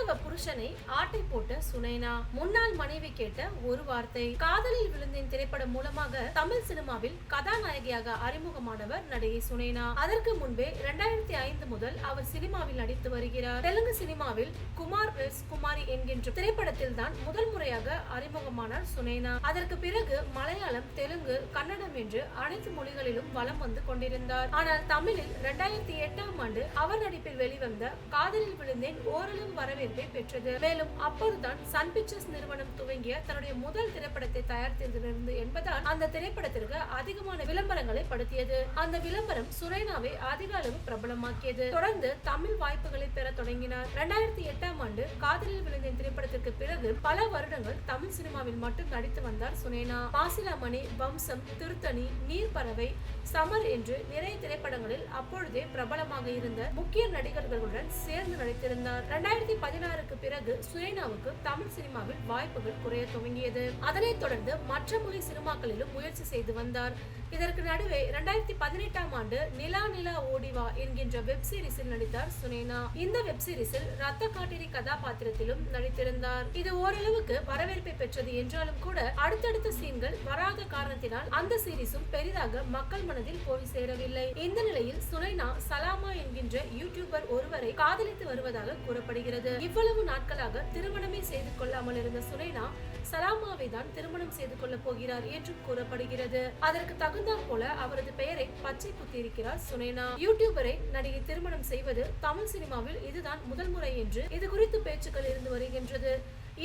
கிறிஸ்தவ புருஷனை ஆட்டை போட்ட சுனைனா? முன்னாள் மனைவி கேட்ட ஒரு வார்த்தை. காதலில் விழுந்தேன் திரைப்படம் மூலமாக தமிழ் சினிமாவில் கதாநாயகியாக அறிமுகமானவர் நடிகை சுனைனா. அதற்கு முன்பே இரண்டாயிரத்தி ஐந்து முதல் அவர் சினிமாவில் நடித்து வருகிறார். தெலுங்கு சினிமாவில் குமார் எஸ். குமாரி என்கின்ற திரைப்படத்தில் தான் முதல் முறையாக அறிமுகமானார் சுனைனா. அதற்கு பிறகு மலையாளம் தெலுங்கு கன்னடம் என்று அனைத்து மொழிகளிலும் வலம் வந்து கொண்டிருந்தார். ஆனால் தமிழில் இரண்டாயிரத்தி எட்டாம் ஆண்டு அவர் நடிப்பில் வெளிவந்த காதலில் விழுந்தேன் ஓரளவு வரவேற்பை பெற்றது. மேலும் அப்போதுதான் சன் பிக்சர்ஸ் நிறுவனம் துவங்கிய தன்னுடைய முதல் திரைப்படத்தை தயாரித்திருந்தது என்பதால் அந்த திரைப்படத்திற்கு அதிகமான விளம்பரங்களை படுத்தியது. அந்த விளம்பரம் சுரேனாவை அதிக அளவு பிரபலமாக்கியது. தொடர்ந்து தமிழ் வாய்ப்புகளை பெற தொடங்கினார். இரண்டாயிரத்தி எட்டாம் ஆண்டு காதலில் விழுந்தேன் திரைப்படத்திற்கு பிறகு பல வருடங்கள் தமிழ் சினிமாவில் மட்டும் நடித்து வந்தார் சுனேனா. பாசிலாமணி வம்சம் திருத்தணி நீர்பறவை சமர் என்று நிறைய திரைப்படங்களில் அப்பொழுதே பிரபலமாக இருந்த முக்கிய நடிகர்களுடன் சேர்ந்து நடித்திருந்தார். இரண்டாயிரத்தி பதினாறுக்கு பிறகு சுனேனாவுக்கு தமிழ் சினிமாவில் வாய்ப்புகள் குறைய துவங்கியது. அதனைத் தொடர்ந்து மற்ற மொழி சினிமாக்களிலும் முயற்சி செய்து வந்தார். இதற்கு நடுவே இரண்டாயிரத்தி பதினெட்டாம் ஆண்டு நிலா நிலா ஓடிவா என்கின்ற வெப் சீரிஸில் நடித்தார் சுனேனா. இந்த வெப் சீரிஸில் ரத்த காட்டிரி கதாபாத்திரத்திலும் நடித்திருந்தார். இது ஓரளவுக்கு வரவேற்பை பெற்றது என்றாலும் கூட அடுத்தடுத்த சீன்கள் வராத காரணத்தினால் அந்த சீரிஸும் பெரிதாக மக்கள் மனதில் போய் சேரவில்லை. இந்த நிலையில் சுனைனா சலாமா என்கின்ற யூடியூபர் ஒருவரை காதலித்து வருவதாக கூறப்படுகிறது. இவ்வளவு நாட்களாக திருமணமே செய்து கொள்ளாமல் இருந்த சுனைனா சலாமாவை தான் திருமணம் செய்து கொள்ள போகிறார் என்றும் கூறப்படுகிறது. அதற்கு தகுந்தாற் போல அவரது பெயரை பச்சை குத்தியிருக்கிறார் சுனைனா. யூடியூபரை நடிகை திருமணம் செய்வது தமிழ் சினிமாவில் இதுதான் முதல் முறை என்று இது குறித்து பேச்சுக்கள் இருந்து வருகின்றது.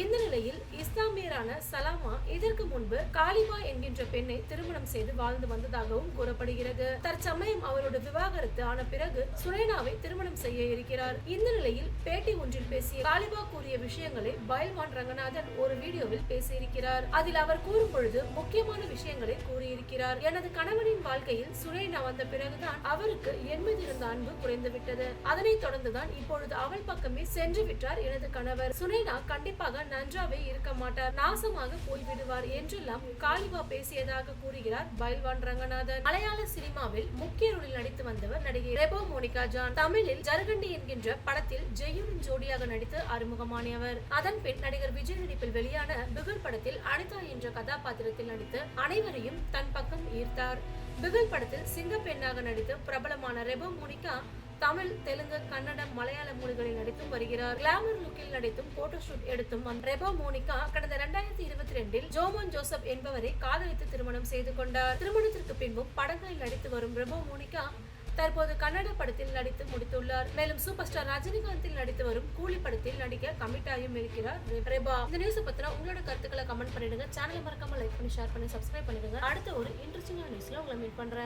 இந்த நிலையில் இஸ்லாமியரான சலாமா இதற்கு முன்பு காலிபா என்கின்ற பெண்ணை திருமணம் செய்து வாழ்ந்து வந்ததாகவும் கூறப்படுகிறது. தற்சமயம் அவரோட விவாகரத்து ஆன பிறகு சுரேனாவை திருமணம் செய்ய இருக்கிறார். இந்த நிலையில் பேட்டி ஒன்றில் பேசிய காலிபா கூறிய விஷயங்களை பைல்வான் ரங்கநாதன் ஒரு வீடியோவில் பேசியிருக்கிறார். அதில் அவர் கூறும் பொழுது முக்கியமான விஷயங்களை கூறியிருக்கிறார். எனது கணவனின் வாழ்க்கையில் சுரேனா வந்த பிறகுதான் அவருக்கு என் மீது இருந்த அன்பு குறைந்துவிட்டது. அதனைத் தொடர்ந்துதான் இப்பொழுது அவள் பக்கமே சென்று விட்டார் எனது கணவர். சுனேனா கண்டிப்பாக நன்றாவே இருக்க மாட்டார். நாசமாக போய்விடுவார் என்றெல்லாம் காளிவா பேசியதாக கூறுகிறார் பயில்வான் ரங்கநாதன். மலையாள சினிமாவில் முக்கிய ரோலில் நடித்து வந்தவர் நடிகை ரெபோ மோனிகா ஜான். தமிழில் ஜருகண்டி என்கின்ற படத்தில் ஜெயுடன் ஜோடியாக நடித்து அறிமுகமானியவர். அதன் பின் நடிகர் விஜய் நடிப்பில் வெளியான பிகுல் படத்தில் அனிதா என்ற கதாபாத்திரத்தில் நடித்து அனைவரையும் தன் பக்கம் ஈர்த்தார். பிகுல் படத்தில் சிங்க பெண்ணாக நடித்து பிரபலமான ரெபோ மோனிகா தமிழ் தெலுங்கு கன்னடம் மலையாள மொழிகளில் நடித்தும் வருகிறார். கிளாமர் லுக்கில் நடித்தும் போட்டோ ஷூட் எடுத்தும் ரெபா ரெபோ மோனிகா கடந்த இரண்டாயிரத்தி இருபத்தி ரெண்டில் ஜோமோன் ஜோசப் என்பவரை காதலித்து திருமணம் செய்து கொண்டார். திருமணத்திற்கு பின்பும் படங்களில் நடித்து வரும் ரெபோ மோனிகா தற்போது கன்னட படத்தில் நடித்து முடித்துள்ளார். மேலும் சூப்பர் ஸ்டார் ரஜினிகாந்தில் நடித்து வரும் கூலி படத்தில் நடிக்க கமிட்டாயும் இருக்கிறார் ரெபா. இந்த நியூஸ் பத்தின உங்களோட கருத்துக்களை கமெண்ட் பண்ணிடுங்க. சேனலை மறக்காம லைக் பண்ணி ஷேர் பண்ணி சப்ஸ்கிரைப் பண்ணிடுங்க. அடுத்த ஒரு இன்ட்ரெஸ்டிங்கான நியூஸ்ல உங்களை மீட் பண்றேன்.